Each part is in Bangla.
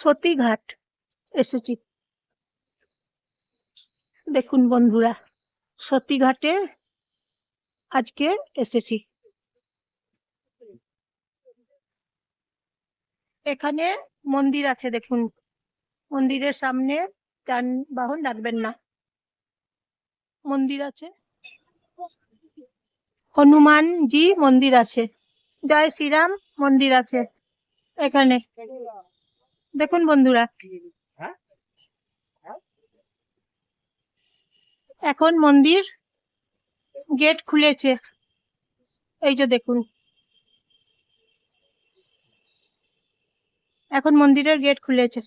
সতীঘাট এসেছি। দেখুন বন্ধুরা, সতীঘাটে আজকে এসেছি। এখানে মন্দির আছে দেখুন। মন্দিরের সামনে যানবাহন রাখবেন না। মন্দির আছে। হনুমানজি মন্দির আছে। জয় শ্রীরাম মন্দির আছে এখানে। দেখুন বন্ধুরা। এখন মন্দির গেট খুলেছে। এই যে দেখুন। এখন মন্দিরের গেট খুলেছে।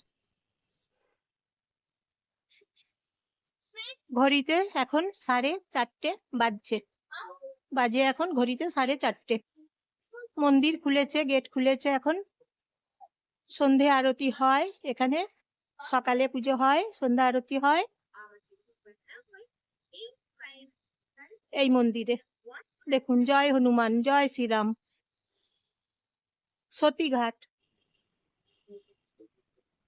ঘড়িতে এখন সাড়ে চারটে বাজছে। বাজে এখন ঘড়িতে সাড়ে চারটে। মন্দির খুলেছে গেট খুলেছে এখন। সন্ধে আরতি হয় এখানে। সকালে পুজো হয়, সন্ধ্যা আরতি হয়। এই মন্দিরে। দেখুন, জয় হনুমান, জয় শ্রীরাম। সতীঘাট।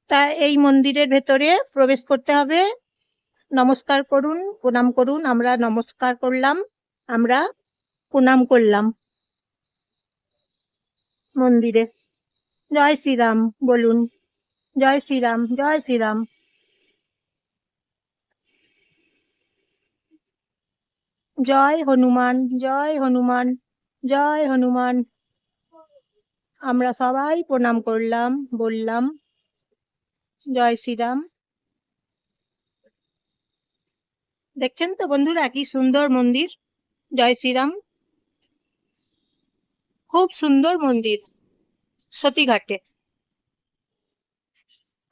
তা এই মন্দিরের ভেতরে প্রবেশ করতে হবে। নমস্কার করুন, প্রণাম করুন, আমরা নমস্কার করলাম, আমরা প্রণাম করলাম। মন্দিরে। জয় শ্রীরাম, বলুন। জয় শ্রীরাম জয় শ্রীরাম। জয় হনুমান জয় হনুমান জয় হনুমান। আমরা সবাই প্রণাম করলাম, বললাম, জয় শ্রীরাম। দেখছেন তো বন্ধুরা, কি সুন্দর মন্দির? জয় শ্রীরাম। খুব সুন্দর মন্দির। সতীঘাটে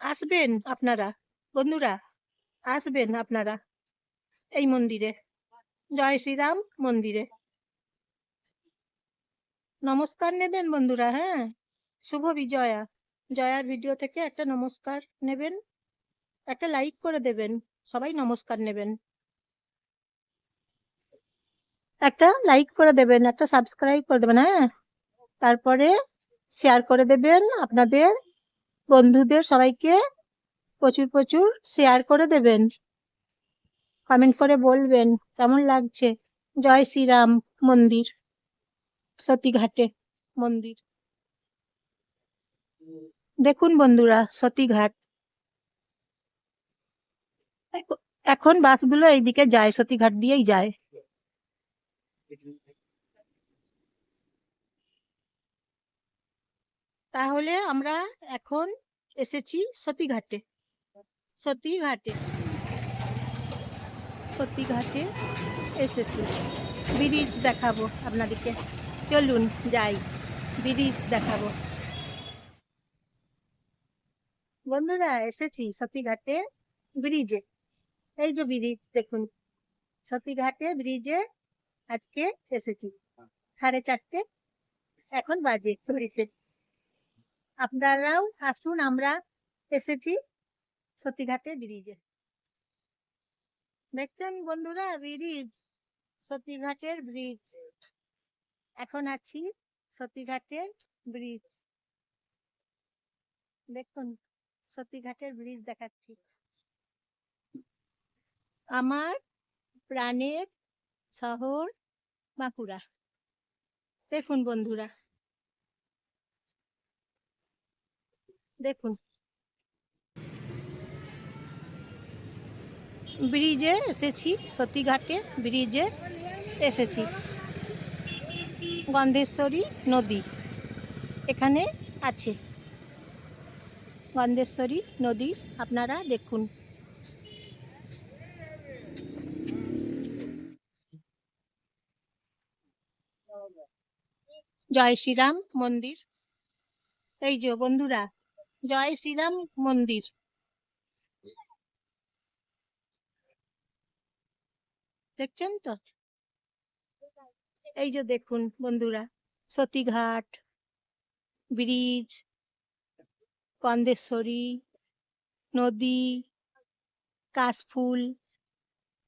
আসবেন আপনারা, বন্ধুরা, আসবেন আপনারা এই মন্দিরে। জয় শ্রীরাম মন্দিরে। নমস্কার নেবেন বন্ধুরা হ্যাঁ? শুভ বিজয়া। জয়ার ভিডিও থেকে একটা নমস্কার নেবেন, একটা লাইক করে দেবেন, সবাই নমস্কার নেবেন। একটা লাইক করে দেবেন, একটা সাবস্ক্রাইব করে দেবেন হ্যাঁ? তারপরে শেয়ার করে দেবেন। আপনাদের বন্ধুদের সবাইকে প্রচুর প্রচুর শেয়ার করে দেবেন। কমেন্ট করে বলবেন, কেমন লাগছে? জয় শ্রীরাম মন্দির, সতীঘাটে মন্দির। দেখুন বন্ধুরা, সতীঘাট। এখ- এখন বাসগুলো এইদিকে যায়, সতীঘাট দিয়েই যায়। তাহলে আমরা এখন এসেছি সতীঘাটে। সতীঘাটে। সতীঘাটে এসেছি। ব্রিজ দেখাবো আপনাদেরকে। চলুন যাই। ব্রিজ দেখাবো। বন্ধুরা, এসেছি সতীঘাটে ব্রিজে। এই যে ব্রিজ, দেখুন। সতীঘাটে ব্রিজে আজকে এসেছি। সাড়ে চারটে। এখন বাজে ঘড়িতে। আপনারাও আসুন, আমরা এসেছি সতীঘাটে ব্রিজে। দেখছেন বন্ধুরা, ব্রিজ, সতীঘাটের ব্রিজ। এখন আছি সতীঘাটের ব্রিজ। দেখুন, সতীঘাটের ব্রিজ দেখাচ্ছি। আমার প্রাণের শহর বাঁকুড়া। দেখুন বন্ধুরা। দেখুন। ব্রিজে এসেছি, সতীঘাটে ব্রিজে এসেছি। গন্ধেশ্বরী নদী এখানে আছে। গন্ধেশ্বরী নদী আপনারা দেখুন। জয় শ্রীরাম মন্দির। এই যে বন্ধুরা জয় শ্রীরাম মন্দির। দেখছেন তো? এই যে দেখুন বন্ধুরা, সতীঘাট, ব্রিজ, কন্দেশ্বরী, নদী, কাশফুল।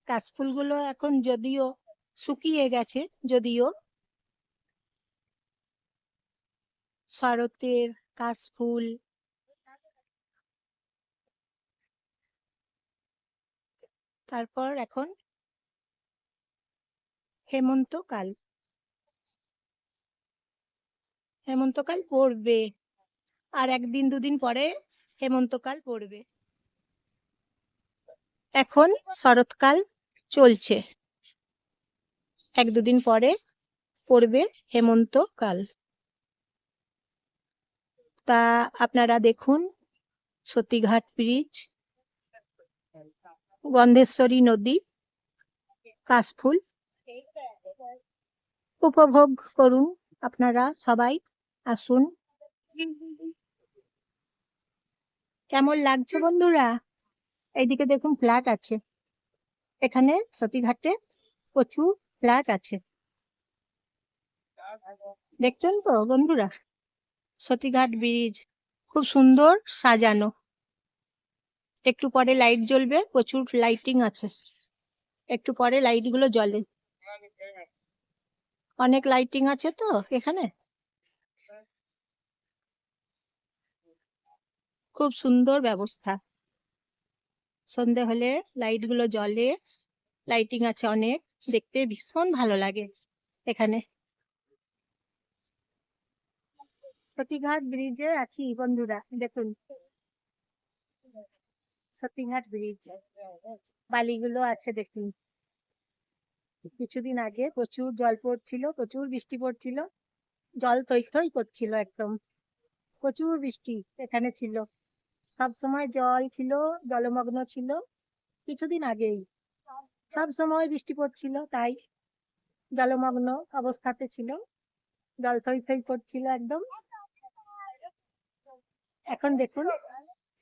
কাশফুলগুলো এখন যদিও শুকিয়ে গেছে, যদিও শরতের কাশফুল তারপর এখন হেমন্তকাল হেমন্তকাল পড়বে। আর একদিন দুদিন পরে হেমন্তকাল পড়বে। এখন শরৎকাল চলছে। এক দুদিন পরে পড়বে হেমন্তকাল তা আপনারা দেখুন সতীঘাট ব্রিজ। গন্ধেশ্বরী নদী, কাশফুল। উপভোগ করুন আপনারা সবাই, আসুন। কেমন লাগছে বন্ধুরা? এইদিকে দেখুন ফ্ল্যাট আছে। এখানে সতীঘাটে প্রচুর ফ্ল্যাট আছে। দেখছেন তো বন্ধুরা? সতীঘাট ব্রিজ, খুব সুন্দর সাজানো। একটু পরে লাইট জ্বলবে, প্রচুর লাইটিং আছে। একটু পরে লাইটগুলো জ্বলে। অনেক লাইটিং আছে তো এখানে? খুব সুন্দর ব্যবস্থা। সন্ধে হলে লাইটগুলো জ্বলে লাইটিং আছে অনেক, দেখতে ভীষণ ভালো লাগে এখানে। প্রতিঘাট ব্রিজে আছি বন্ধুরা, দেখুন। সতীঘাট ব্রিজ বালিগুলো আছে দেখুন কিছুদিন আগে প্রচুর জল পড়ছিল প্রচুর বৃষ্টি পড়ছিল। জল থই থই করছিল একদম। প্রচুর বৃষ্টি এখানে ছিল। সব সময় জল ছিল জলমগ্ন ছিল কিছুদিন আগেই। সব সময় বৃষ্টি পড়ছিল তাই জলমগ্ন অবস্থাতে ছিল। জল থই থই করছিল একদম। এখন দেখুন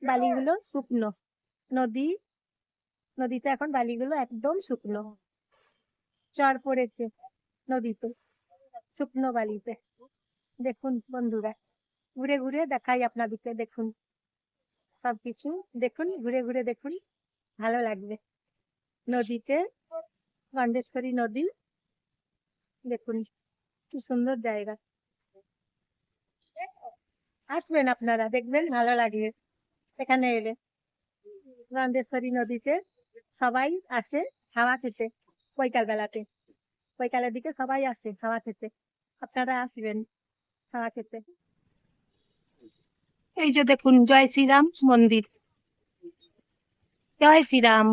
বালিগুলো শুকনো। নদী, নদীতে এখন বালিগুলো একদম শুকনো। চর পড়েছে নদীতে, শুকনো বালিতে। দেখুন বন্ধুরা, ঘুরে ঘুরে দেখাই আপনাদেরকে, দেখুন। সবকিছু দেখুন, ঘুরে ঘুরে দেখুন, ভালো লাগবে। নদীতে গন্ডেশ্বরী নদী, দেখুন কি সুন্দর জায়গা। আসবেন আপনারা, দেখবেন ভালো লাগবে। এখানে এলে। গন্ডেশ্বরী নদীতে সবাই আসে হাওয়া খেতে বৈকাল বেলাতে বৈকালের দিকে সবাই আসে হাওয়া খেতে। আপনারা আসবেন হাওয়া খেতে। এই যে দেখুন, জয় শ্রীরাম মন্দির। জয় শ্রীরাম।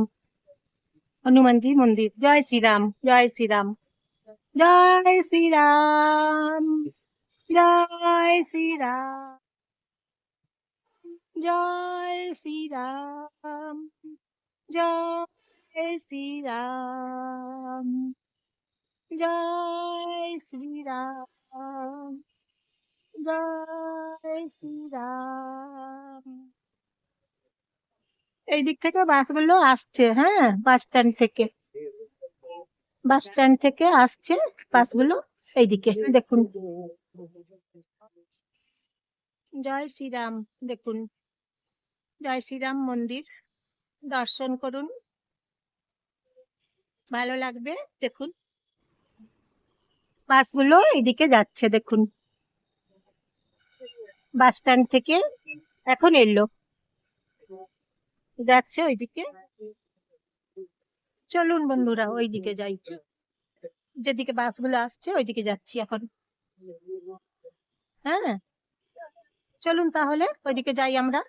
হনুমানজি মন্দির। জয় শ্রীরাম জয় শ্রীরাম। জয় শ্রীরাম জয় শ্রীরাম। জয় শ্রীরাম জয় শ্রীরাম জয় শ্রীরাম জয় শ্রীরাম এই দিক থেকে বাসগুলো আসছে হ্যাঁ? বাস স্ট্যান্ড থেকে। বাস স্ট্যান্ড থেকে আসছে বাসগুলো এইদিকে, দেখুন। জয় শ্রীরাম, দেখুন। জয় শ্রীরাম মন্দির, দর্শন করুন। ভালো লাগবে, দেখুন। বাসগুলো এইদিকে যাচ্ছে, দেখুন। বাস স্ট্যান্ড থেকে এখন এলো। যাচ্ছে ওইদিকে। চলুন বন্ধুরা, ওইদিকে যাই। যেদিকে বাসগুলো আসছে, ওইদিকে যাচ্ছি এখন। হ্যাঁ। চলুন তাহলে, ওইদিকে যাই আমরা।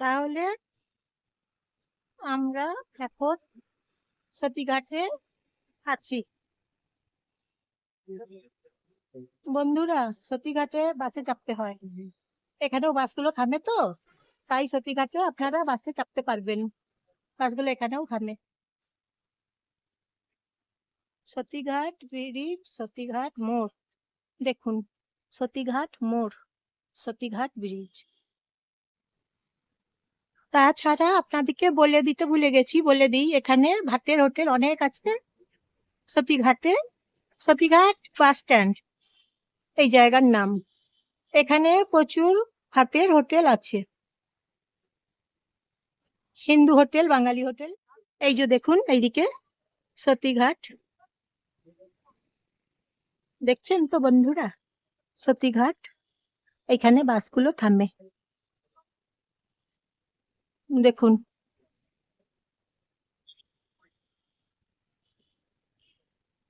তাহলে আমরা এখন সতীঘাটে আছি। বন্ধুরা, সতীঘাটে বাসে চাপতে হয়। এখানেও বাসগুলো থামে তো, তাই সতীঘাটে আপনারা বাসে চাপতে পারবেন। বাসগুলো এখানেও থামে। সতীঘাট, ব্রিজ, সতীঘাট, মোড়। দেখুন, সতীঘাট, মোড়, সতীঘাট, ব্রিজ। তাছাড়া আপনাদেরকে বলে দিতে ভুলে গেছি, বলে দিই, এখানে ভাতের হোটেল অনেক আছে। সতীঘাটে, সতীঘাট বাস স্ট্যান্ড, এই জায়গার নাম। এখানে প্রচুর ভাতের হোটেল আছে। Hindu hotel, Bangali hotel. এই যে দেখুন, এইদিকে সতীঘাট দেখছেন তো বন্ধুরা? সতীঘাট, এখানে বাসগুলো থামে। দেখুন।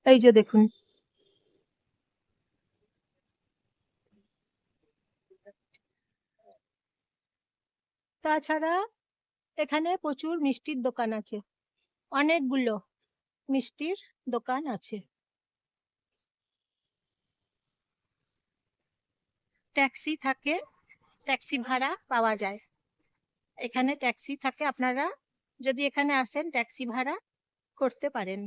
এই যে দেখুন। তাছাড়া এখানে প্রচুর মিষ্টির দোকান আছে। অনেকগুলো মিষ্টির দোকান আছে। ট্যাক্সি থাকে, ট্যাক্সি ভাড়া পাওয়া যায়। এখানে ট্যাক্সি থাকে, আপনারা যদি এখানে আসেন, ট্যাক্সি ভাড়া করতে পারেন।